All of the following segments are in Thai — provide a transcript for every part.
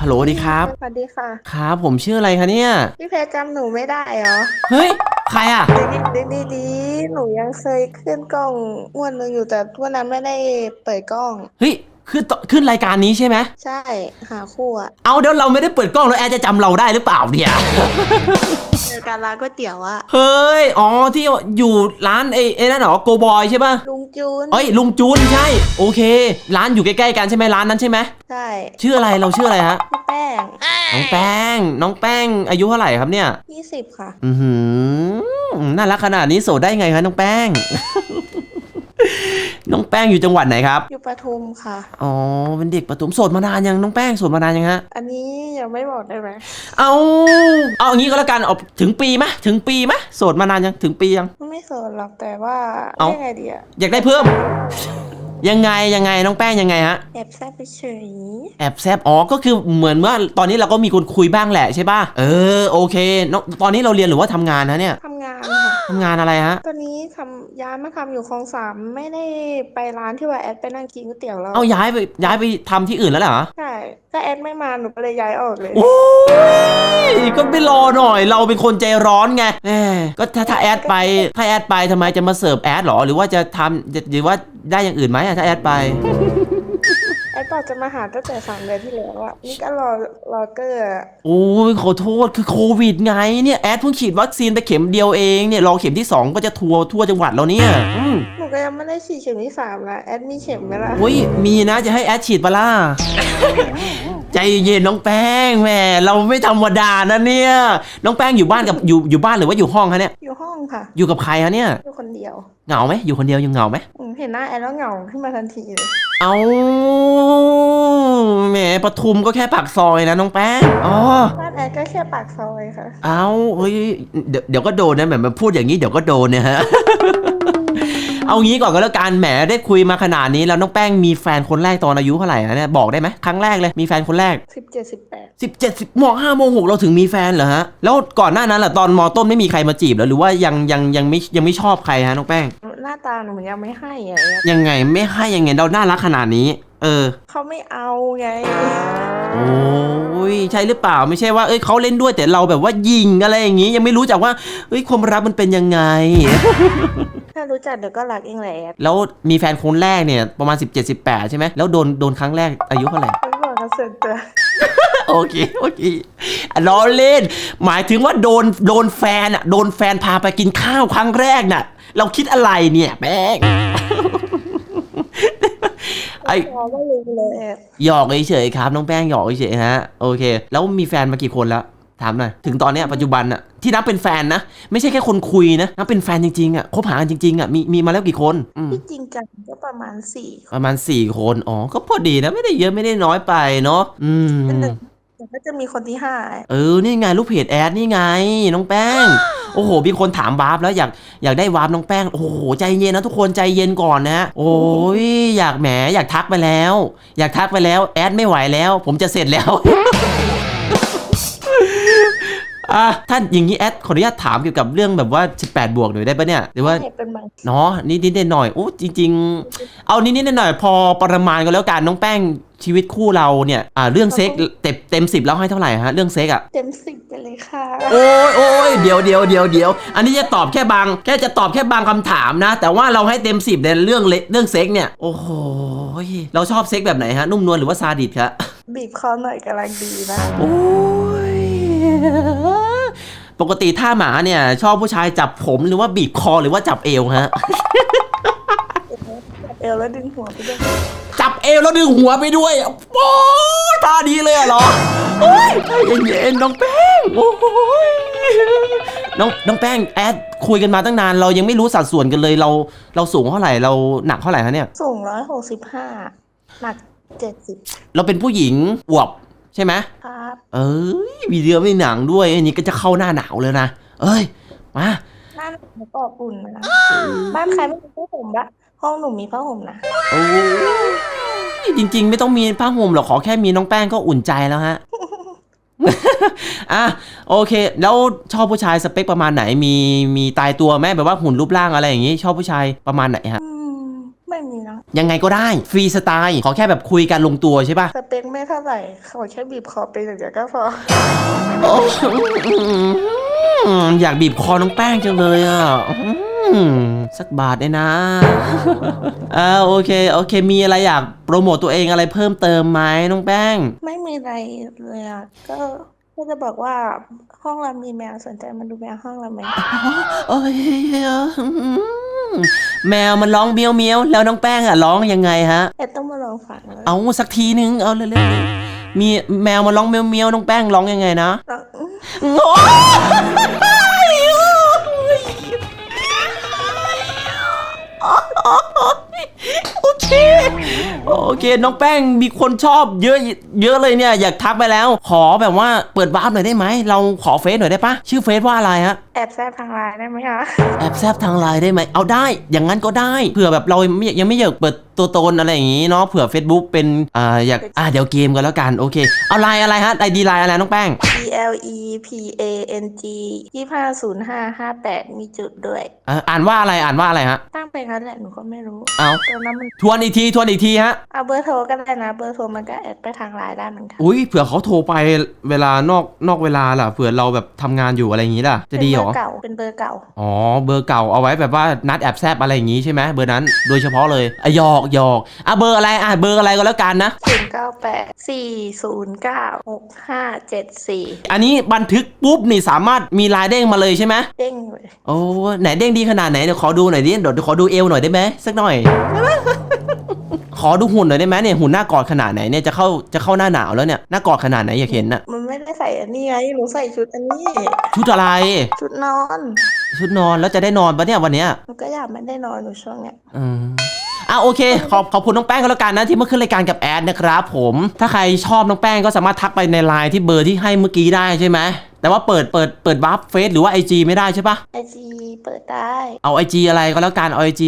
ฮัลโหลสวัสดีครับ สวัสดีค่ะ ครับผมชื่ออะไรคะเนี่ย พี่เพชรจำหนูไม่ได้เหรอเฮ้ย ใครอะ ดีดีดีๆหนูยังเคยขึ้นกล้องงวดหนึงอยู่แต่วันนั้นไม่ได้เปิดกล้อง เฮ้ย ขึ้นต่อขึ้นรายการนี้ใช่ไหม ใช่หาคู่อะเอาเดี๋ยวเราไม่ได้เปิดกล้องแล้วแอร์จะจำเราได้หรือเปล่าเนี่ย เจอการร้านก๋วยเตี๋ยวอะเฮ้ย อ๋อ ที่อยู่ร้านไอ้ไอ้นั่นเหรอ โกบอยใช่ป่ะลุงจูนเอ้ย ลุงจูนใช่ โอเค ร้านอยู่ใกล้ๆกันใช่ไหมร้านนั้นใช่ไหม ใช่ชื่ออะไร เราชื่ออะไรฮะ พี่แป้งน้องแป้ง น้องแป้ง อายุเท่าไหร่ครับเนี่ย ยี่สิบค่ะ อือหือน่ารักขนาดนี้โสดได้ไงคะน้องแป้ง น้องแป้งอยู่จังหวัดไหนครับ อยู่ปทุมค่ะ อ๋อ เป็นเด็กประถมโสดมานานยังน้องแป้งโสดมานานยังฮะ อันนี้ยังไม่บอกได้ไหมเอาเอาอย่างนี้ก็แล้วกันเอาถึงปีไหมถึงปีไหมโสดมานานยังถึงปียัง ไม่โสดหรอกแต่ว่าเอ้า ยังไงดีอะอยากได้เพิ่ม ยังไงยังไงน้องแป้งยังไงฮะ แอบแซ่บไปเฉยแอบแซบอ๋อก็คือเหมือนว่าตอนนี้เราก็มีคนคุยบ้างแหละใช่ป่ะเออโอเคน้องตอนนี้เราเรียนหรือว่าทำงานนะเนี่ย ทำงานค่ะ ทำงานอะไรฮะ ตอนนี้ทำย้ายมาทำอยู่คลองสามไม่ได้ไปร้านที่ว่าแอดไปนั่งกินก๋วยเตี๋ยวแล้วเอาย้ายไปย้ายไปทำที่อื่นแล้วเหรอใช่ถ้าแอดไม่มาหนูก็เลยย้ายออกเลย โอ้ยก็ไม่รอหน่อย เราเป็นคนใจร้อนไงแหมก็ถ้าถ้าแอดไปถ้าแอดไปทำไมจะมาเสิร์ฟแอดหรอหรือว่าจะทำหรือว่าได้อย่างอื่นไหมอะถ้าแอดไป แอดบอกจะมาหาตั้งแต่สามเดือนที่แล้วอะนี่ก็รอรอเกอร์อะโอ้ยขอโทษคือโควิดไงเนี่ยแอดเพิ่งฉีดวัคซีนไปเข็มเดียวเองเนี่ยรอเข็มที่2ก็จะทัวร์ทั่วจังหวัดแล้วเนี่ยอืมหนูก็ยังไม่ได้ฉีดเข็มที่สามละแอดมีเข็มไหมล่ะ โอ้ยมีนะจะให้แอดฉีดปะล่ะ ใจเย็นน้องแป้งแหมเราไม่ธรรมดานะเนี่ย น้องแป้งอยู่บ้านกับอยู่อยู่บ้านหรือว่าอยู่ห้องคะเนี่ย อยู่ห้องค่ะ อยู่กับใครคะเนี่ย อยู่คนเดียวเหงาไหมอยู่คนเดียวยังเหงาไหมอืมเห็นหน้าแอดแล้วเหงาขึ้นมาทันทีเลย เอาแหมปทุมก็แค่ปากซอยนะน้องแป้งอ๋อ บ้านแอดก็แค่ปากซอยค่ะ เอาเฮ้ยเดี๋ยวเดี๋ยวก็โดนนะแบบมาพูดอย่างนี้เดี๋ยวก็โดนเนี่ยฮะ เอางี้ก่อนก็แล้วกันแหมได้คุยมาขนาดนี้แล้วน้องแป้งมีแฟนคนแรกตอนอายุเท่าไหร่นะเนี่ยบอกได้ไหมครั้งแรกเลยมีแฟนคนแรก สิบเจ็ดสิบแปดสิบเจ็ดสิบมห้ามหกเราถึงมีแฟนเหรอฮะ แล้วก่อนหน้านั้นล่ะตอนมต้นไม่มีใครมาจีบเหรอหรือว่ายังยังยังไม่ยังไม่ชอบใครฮะน้องแป้ง หน้าตาหนูยังไม่ให้อะแอดยังไงไม่ให้ยังไงเราน่ารักขนาดนี้ เออ เขาไม่เอาไง โอ้ยใช่หรือเปล่าไม่ใช่ว่าเอ้ยเขาเล่นด้วยแต่เราแบบว่ายิงอะไรอย่างงี้ ยังไม่รู้จักว่าเอ้ยความรักมันเป็นยังไง ถ้ารู้จักเดี๋ยวก็รักเองแหละแอดแล้วมีแฟนคนแรกเนี่ยประมาณ 17 18 ใช่ไหมแล้วโดนโดนครั้งแรกอายุเท่าไหร่ไม่บอกกันเสร็จตัวโอเคโอเคอะล้อเล่น หมายถึงว่าโดนโดนแฟนอะโดนแฟนพาไปกินข้าวครั้งแรกน่ะ เราคิดอะไรเนี่ยแป้งไอพอไม่รู้เลยแอดหยอกเฉยๆครับ น้องแป้งหยอกเฉยๆฮะ โอเค แล้วมีแฟนมากี่คนแล้ว ถามหน่อยถึงตอนเนี้ยปัจจุบันอะที่นับเป็นแฟนนะ ไม่ใช่แค่คนคุยนะนับเป็นแฟนจริงๆอะคบหากันจริงๆอะมีมีมาแล้วกี่คนอืมที่จริงจังก็ประมาณสี่ประมาณสี่คนอ๋อก็พอดีนะไม่ได้เยอะไม่ได้น้อยไปเนาะอืมเป็นหนึ่งเดี๋ยวก็จะมีคนที่ห้าเออนี่ไงลูกเพจแอดนี่ไงน้องแป้งโอ้โห มีคนถามวาร์ปแล้วอยากอยากได้วาร์ปน้องแป้ง โอ้โห ใจเย็นนะทุกคนใจเย็นก่อนนะ โอ้ย อยากแหม อยากทักไปแล้ว อยากทักไปแล้ว แอดไม่ไหวแล้ว ผมจะเสร็จแล้ว อะท่านอย่างนี้แอดขออนุญาตถามเกี่ยวกับเรื่องแบบว่า 18 บวกหน่อยได้ปะเนี่ยหรือว่าให้เป็นบางเนาะนิดนิดๆหน่อยๆโอ้จริง ๆ เอานิดนิดๆหน่อยๆพอประมาณกันแล้วกันน้องแป้งชีวิตคู่เราเนี่ยอ่าเรื่องเซ็กเต็มเต็มสิบแล้วให้เท่าไหร่ฮะเรื่องเซ็กอะเต็มสิบไปเลยค่ะ โอ้ยโอ้ยเดี๋ยวเดี๋ยวเดี๋ยวเดี๋ยวอันนี้จะตอบแค่บางแค่จะตอบแค่บางคำถามนะ แต่ว่าเราให้เต็มสิบในเรื่องเล็กเรื่องเซ็กเนี่ยโอ้โหเราชอบเซ็กแบบไหนฮะนุ่มนวลหรือว่าซาดิสครับบีบคอหน่อยกำลังดีนะโอ้ย ปกติถ้าหมาเนี่ย ชอบผู้ชายจับผมหรือว่าบีบคอหรือว่าจับเอวฮะจับเอวแล้วดึงหัวไปด้วยจับเอวแล้วดึงหัวไปด้วยโอ้ยท่าดีเลยอะเหรอโอ้ยใจเย็นๆน้องแป้งโอ้ยน้องน้องแป้งแอดคุยกันมาตั้งนาน เรายังไม่รู้สัดส่วนกันเลยเรา เราสูงเท่าไหร่เราหนักเท่าไหร่คะเนี่ย สูงร้อยหกสิบห้าหนักเจ็ดสิบเราเป็นผู้หญิงอวบใช่ไหมครับ เอ้ยมีเรือไม่หนังด้วยอันนี้ก็จะเข้าหน้าหนาวเลยนะเอ้ยมาหน้าหนูก็อบอุ่นนะบ้านใครไม่มีผ้าห่มบะห้องหนูมีผ้าห่มนะโอ้ยจริง ๆ ไม่ต้องมีผ้าห่มหรอกขอแค่มีน้องแป้งก็อุ่นใจแล้วฮะอะโอเค แล้วชอบผู้ชายสเปคประมาณไหนมีมีตายตัวไหมแบบว่าหุ่นรูปร่างอะไรอย่างงี้ ชอบผู้ชายประมาณไหนฮะอืม ไม่มีนะยังไงก็ได้ฟรีสไตล์ขอแค่แบบคุยกันลงตัวใช่ปะสเปคไม่เท่าไหร่ขอแค่บีบคอเป็นอย่างเดียวก็พอ โอ้อืมอยากบีบคอน้องแป้งจังเลยอะอืมสักบาทได้นะอ่าโอเคโอเค มีอะไรอยากโปรโมตตัวเองอะไรเพิ่มเติมไหมน้องแป้ง ไม่มีอะไรเลยอะก็ ก็จะบอกว่าห้องเรามีแมวสนใจมาดูแมวห้องเราไหมโอ้ยอืมแมวมันร้องเมียวเมียวแล้วน้องแป้งอะร้องยังไงฮะ แต่ต้องมาลองฟังเลยเอาสักทีนึงเอาเร็วๆมีแมวมาร้องเมียวเมียวน้องแป้งร้องยังไงนะลองอื้อโอ๊ เคโอเค น้องแป้งมีคนชอบเยอะเยอะเลยเนี่ย อยากทักไปแล้ว ขอแบบว่าเปิดวาร์ปหน่อยได้ไหม เราขอเฟซหน่อยได้ปะชื่อเฟซว่าอะไรฮะ แอบแซบทางไลน์ได้ไหมคะ แอบแซบทางไลน์ได้ไหม เอาได้ อย่างนั้นก็ได้ เผื่อแบบเราไม่ยังไม่อยากเปิด ตัวตนอะไรอย่างงี้เนาะเผื่อ Facebook เป็นอ่าอยากอ่าเดี๋ยวเกมกันแล้วกันโอเคเอาไลน์อะไรฮะไอดีไลน์อะไรน้องแป้ง E L E P A N G ยี่ห้าศูนย์ห้าห้าแปดมีจุดด้วยอ่าอ่านว่าอะไรอ่านว่าอะไรฮะ ตั้งไปงั้นแหละหนูก็ไม่รู้เอาตัวนั้นมันทวนอีกทีทวนอีกทีฮะ เอาเบอร์โทรก็ได้นะ เบอร์โทรมันก็แอดไปทางไลน์ได้เหมือนกันอุ้ยเผื่อเขาโทรไปเวลานอกนอกเวลาล่ะเผื่อเราแบบทำงานอยู่อะไรอย่างงี้ล่ะ จะดีเหรอ เป็นเบอร์เก่าเป็นเบอร์เก่า อ๋อเบอร์เก่าเอาไว้แบบว่านัดแอบแซบอะไรอย่างงี้ใช่ไหมเบอร์นั้นโดยเฉพาะเลยอะหยอกหยอกอะเบอร์อะไรอะเบอร์อะไรก็แล้วกันนะ ศูนย์เก้าแปดสี่ศูนย์เก้าหกห้าเจ็ดสี่อันนี้บันทึกปุ๊บนี่สามารถมีลายเด้งมาเลยใช่ไหมเด้งเลย โอ้ไหนเด้งดีขนาดไหนเดี๋ยวขอดูหน่อยดิเดี๋ยวขอดูเอวหน่อยได้ไหมสักหน่อย ขอดูหุ่นหน่อยได้ไหมเนี่ยหุ่นหน้ากอดขนาดไหนเนี่ยจะเข้าจะเข้าหน้าหนาวแล้วเนี่ยหน้ากอดขนาดไหนอยากเห็นน่ะมันไม่ได้ใส่อันนี้ไงหนูใส่ชุดอันนี้ ชุดอะไรชุดนอนชุดนอนแล้วจะได้นอนปะเนี่ยวันเนี้ยหนูก็อยากไม่ได้นอนหนูช่วงเนี้ยอืม อะโอเคขอบขอบคุณน้องแป้งก็แล้วกันนะที่มาขึ้นรายการกับแอดนะครับผมถ้าใครชอบน้องแป้งก็สามารถทักไปในไลน์ที่เบอร์ที่ให้เมื่อกี้ได้ใช่ไหมแต่ว่าเปิดเปิดเปิดบัฟเฟซหรือว่า IG ไม่ได้ใช่ปะไอจีเปิดได้ เอา IG อะไรก็แล้วกันเอา IG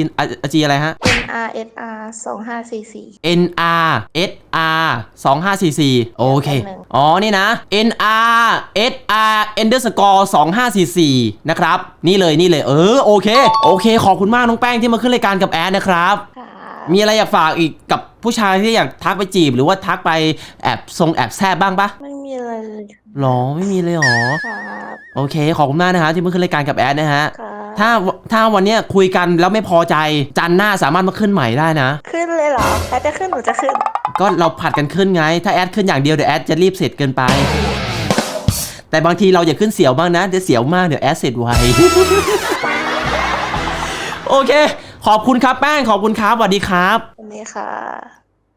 IG อะไรฮะ N R S R สองห้าสี่สี่ N R S R 2544โอเค อ๋อ นี่นะ N R S R underscore 2544 นะครับ นี่เลยนี่เลย เออ โอเค โอเค ขอบคุณมากน้องแป้งที่มาขึ้นรายการกับแอดนะครับค่ะ มีอะไรอยากฝากอีกกับผู้ชายที่อยากทักไปจีบ หรือว่าทักไปแอบทรงแอบแซบบ้างปะไม่มีอะไรเลยหรอไม่มีเลยหรอ ครับโอเค ขอบคุณมากนะฮะที่มาขึ้นรายการกับแอดนะฮะ ครับถ้าถ้าวันเนี้ยคุยกันแล้วไม่พอใจจันทร์หน้าสามารถมาขึ้นใหม่ได้นะ ขึ้นเลยเหรอแอดจะขึ้นหนูจะขึ้น ก็เราผัดกันขึ้นไง ถ้าแอดขึ้นอย่างเดียวเดี๋ยวแอดจะรีบเสร็จเกินไป แต่บางทีเราอย่าขึ้นเสียวบ้างนะ เดี๋ยวเสียวมากเดี๋ยวแอดเสร็จไว โอเค ขอบคุณครับแป้งขอบคุณครับสวัสดีครับวัสดีค่ะ